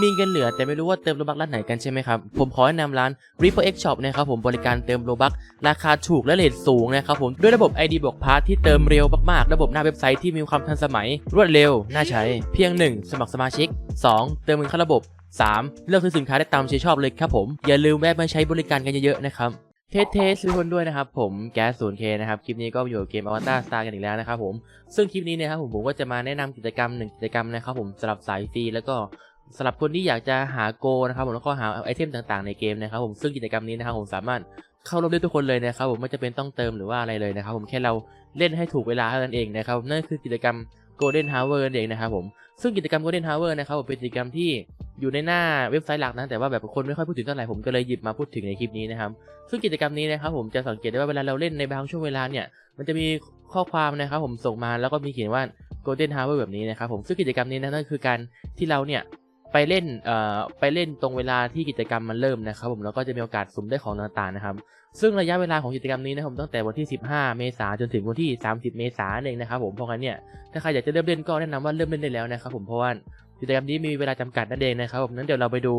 มีเงินเหลือแต่ไม่รู้ว่าเติมโลบักร้านไหนกันใช่ไหมครับ ผมขอแนะนำร้าน Reaper X Shop นะครับผมบริการเติมโลบักราคาถูกและเรทสูงนะครับผมด้วยระบบ ID บวกพาร์ทที่เติมเร็วมากๆ ระบบหน้าเว็บไซต์ที่มีความทันสมัย รวดเร็ว น่าใช้ เพียง 1 สมัครสมาชิก 2 เติมเงินเข้าระบบ 3 เลือกซื้อสินค้าได้ตามใจชอบเลยครับผม อย่าลืมแวะมาใช้บริการกันเยอะๆนะครับเทสเทสทุกคนด้วยนะครับผมแก๊สศูนย์เคนะครับ คลิปนี้ก็อยู่กับเกม Avatar Star กันอีกแล้วนะครับผมซึ่งคลิปนี้เนะครับผมผมก็จะมาแนะนำกิจกรรมหนึ่งกิจกรรมนะครับผมสำหรับสายฟรีแล้วก็ สำหรับคนที่อยากจะหาโกนะครับผมแล้วก็หาไอเทมต่างๆในเกมนะครับผมซึ่งกิจกรรมนี้นะครับผมสามารถเข้าร่วมได้ทุกคนเลยนะครับผมไม่จำเป็นต้องเติมหรือว่าอะไรเลยนะครับผมแค่เราเล่นให้ถูกเวลาเท่านั้นเองนะครับนั่นคือกิจกรรม Golden Hour นั่นเองนะครับผมซึ่งกิจกรรม Golden Hour นะครับผมเป็นกิจกรรมที่อยู่ในหน้าเว็บไซต์หลักนะแต่ว่าแบบคนไม่ค่อยพูดถึงเท่าไหร่ผมก็เลยหยิบมาพูดถึงในคลิปนี้นะครับซึ่งกิจกรรมนี้นะครับผมจะสังเกตได้ว่าเวลาเราเล่นในบางช่วงเวลาเนี่ยมันจะมีข้อความนะครับผมส่งมาแล้วก็มีเขียนว่า Golden Hour แบบนี้นะครับผมซึ่งกิจกรรมนี้นะนั่นคือการที่เราเนี่ย ไปเล่นเอ่อไปเล่นตรงเวลาที่กิจกรรมมันเริ่มนะครับผมแล้วก็จะมีโอกาสสุ่มได้ของต่างๆนะครับ ซึ่งระยะเวลาของกิจกรรมนี้นะครับผมตั้งแต่วันที่ 15 เมษายนจนถึงวันที่ 30 เมษายนเองนะครับผมเพราะงั้นเนี่ยถ้าใครอยากจะเริ่มเล่นก็แนะนำว่าเริ่มเล่นได้แล้วนะครับผมเพราะว่ากิจกรรมนี้มีเวลาจำกัดนั่นเองนะครับผมนั้นเดี๋ยวเราไปดู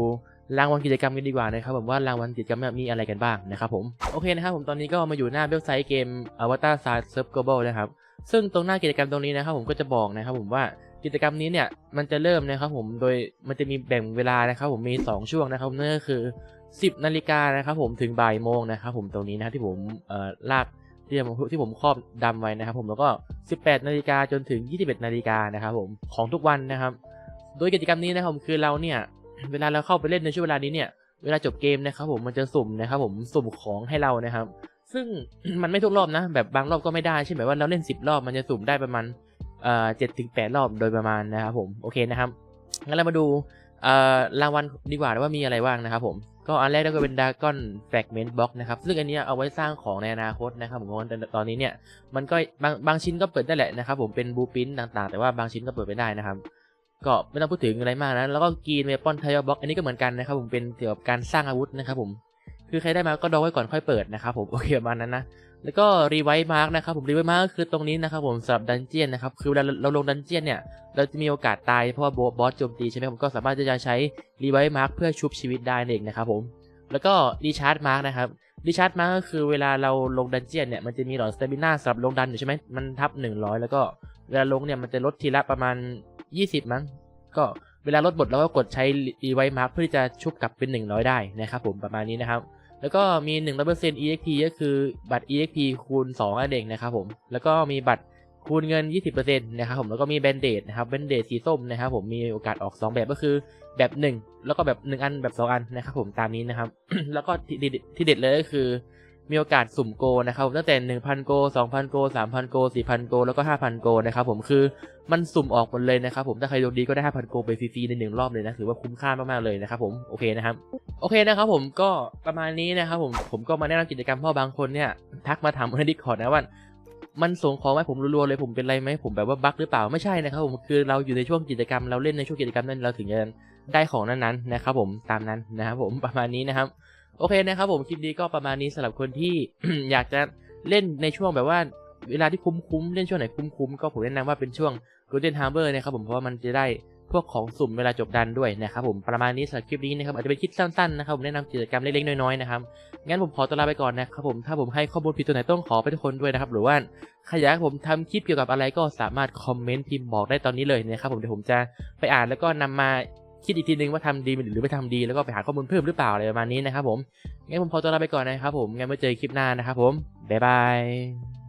รางวัลกิจกรรมกันดีกว่านะครับผมว่ารางวัลกิจกรรมมีอะไรกันบ้างนะครับผมโอเคนะครับผมตอนนี้ก็มาอยู่หน้าเว็บไซต์เกม Avatar Star Surf Global นะครับซึ่งตรงหน้ากิจกรรมตรงนี้นะครับผมก็จะบอกนะครับผมว่า กิจกรรมนี้เนี่ยมันจะเริ่มนะครับผมโดยมันจะมีแบ่งเวลานะครับผมมี 2 ช่วงนะครับนั่นก็คือ 10นาฬิกานะครับผมถึงบ่ายโมงนะครับผมตรงนี้นะครับที่ผมเอ่อลากที่ผมที่ผมครอบดำไว้นะครับผมแล้วก็ 18นาฬิกาจนถึง 21นาฬิกานะครับผมของทุกวันนะครับ โดยกิจกรรมนี้นะครับผมคือเราเนี่ยเวลาเราเข้าไปเล่นในช่วงเวลานี้เนี่ยเวลาจบเกมนะครับผมมันจะสุ่มนะครับผมสุ่มของให้เรานะครับ ซึ่งมันไม่ทุกรอบนะ แบบบางรอบก็ไม่ได้เช่นแบบว่าเราเล่น 10 รอบมันจะสุ่มได้ประมาณ เอ่อเจ็ดถึงแปดรอบโดยประมาณนะครับผมโอเคนะครับงั้นเรามาดูเอ่อรางวัลดีกว่าว่ามีอะไรบ้างนะครับผมก็อันแรกก็เป็น Dragon Fragment Box นะครับซึ่งอันนี้เอาไว้สร้างของในอนาคตนะครับผมแต่ตอนนี้เนี่ยมันก็บางบางชิ้นก็เปิดได้แหละนะครับผมเป็นบูปินต่างๆ แต่ว่าบางชิ้นก็เปิดไม่ได้นะครับก็ไม่ต้องพูดถึงอะไรมากนะแล้วก็กีนเวปอนไทยบล็อกอันนี้ก็เหมือนกันนะครับผมเป็นเกี่ยวกับการสร้างอาวุธนะครับผม คือใครได้มาก็ดองไว้ก่อนค่อยเปิดนะครับผมโอเคประมาณนั้นนะแล้วก็รีไวท์มาร์กนะครับผมรีไวท์มาร์กก็คือตรงนี้นะครับผมสำหรับดันเจียนนะครับคือเวลาเราลงดันเจียนเนี่ยเราจะมีโอกาสตายเพราะว่าบอสโจมตีใช่ไหมผมก็สามารถจะใช้รีไวท์มาร์กเพื่อชุบชีวิตได้เองนะครับผมแล้วก็รีชาร์จมาร์กนะครับรีชาร์จมาร์กก็คือเวลาเราลงดันเจียนเนี่ยมันจะมีหลอดสเตมิน่าสำหรับลงดันอยู่ใช่ไหมมันทับ 100 แล้วก็เวลาลงเนี่ยมันจะลดทีละประมาณ 20 มั้งก็เวลาลดบทเราก็กดใช้รีไวท์มาร์กเพื่อที่จะชุบกลับเป็น 100 ได้นะครับผมประมาณนี้นะครับ แล้วก็มี 1 0 0 EXP ก็คือบัตร EXP คูณ2นั่นเองนะครับผม แล้วก็มีบัตรคูณเงิน 20%นะครับผม แล้วก็มีแบนเดดนะครับ แบนเดดสีส้มนะครับผม มีโอกาสออก 2 แบบก็คือแบบ 1 แล้วก็แบบ 1 อันแบบ 2 อันนะครับผม ตามนี้นะครับ แล้วก็ที่เด็ดที่เด็ดเลยก็คือ มีโอกาสสุ่มโกนะครับผมตั้งแต่ 1,000 โก 2,000 โก 3,000 โก 4,000 โก แล้วก็ 5,000 โกนะครับผมคือมันสุ่มออกหมดเลยนะครับผมถ้าใครดวงดีก็ได้ 5,000 โกไปฟรีๆในหนึ่งรอบเลยนะถือว่าคุ้มค่ามากๆเลยนะครับผมโอเคนะครับโอเคนะครับผมก็ประมาณนี้นะครับผมผมก็มาแนะนำกิจกรรมเพราะบางคนเนี่ยทักมาถามในดิสคอร์ดนะว่ามันส่งของไหมผมรัวๆเลยผมเป็นไรไหมผมแบบว่าบั๊กหรือเปล่าไม่ใช่นะครับผมคือเราอยู่ในช่วงกิจกรรมเราเล่นในช่วงกิจกรรมนั้นเราถึงจะได้ของนั้นๆนะครับผมตามนั้นนะครับผมประมาณนี้นะครับ โอเคนะครับผมคลิปนี้ก็ประมาณนี้สำหรับคนที่ อยากจะเล่นในช่วงแบบว่าเวลาที่คุ้มๆเล่นช่วงไหนคุ้มๆก็ผมแนะนำว่าเป็นช่วง Golden Harbor นะครับผมเพราะว่ามันจะได้พวกของสุ่มเวลาจบดันด้วยนะครับผมประมาณนี้สำหรับคลิปนี้นะครับอาจจะเป็นคลิปสั้นๆนะครับผมแนะนำกิจกรรมเล็กๆน้อยๆนะครับงั้นผมขอตัวลาไปก่อนนะครับผมถ้าผมให้ข้อมูลผิดตัวไหนต้องขอไปทุกคนด้วยนะครับหรือว่าใครอยากให้ผมทำคลิปเกี่ยวกับอะไรก็สามารถคอมเมนต์พิมพ์บอกได้ตอนนี้เลยนะครับผมเดี๋ยวผมจะไปอ่านแล้วก็นำมา คิดอีกทีนึงว่าทำดีหรือไม่ทำดีแล้วก็ไปหาข้อมูลเพิ่มหรือเปล่าอะไรประมาณนี้นะครับผมงั้นผมขอตัวลาไปก่อนนะครับผมงั้นไว้เจอคลิปหน้านะครับผมบ๊ายบาย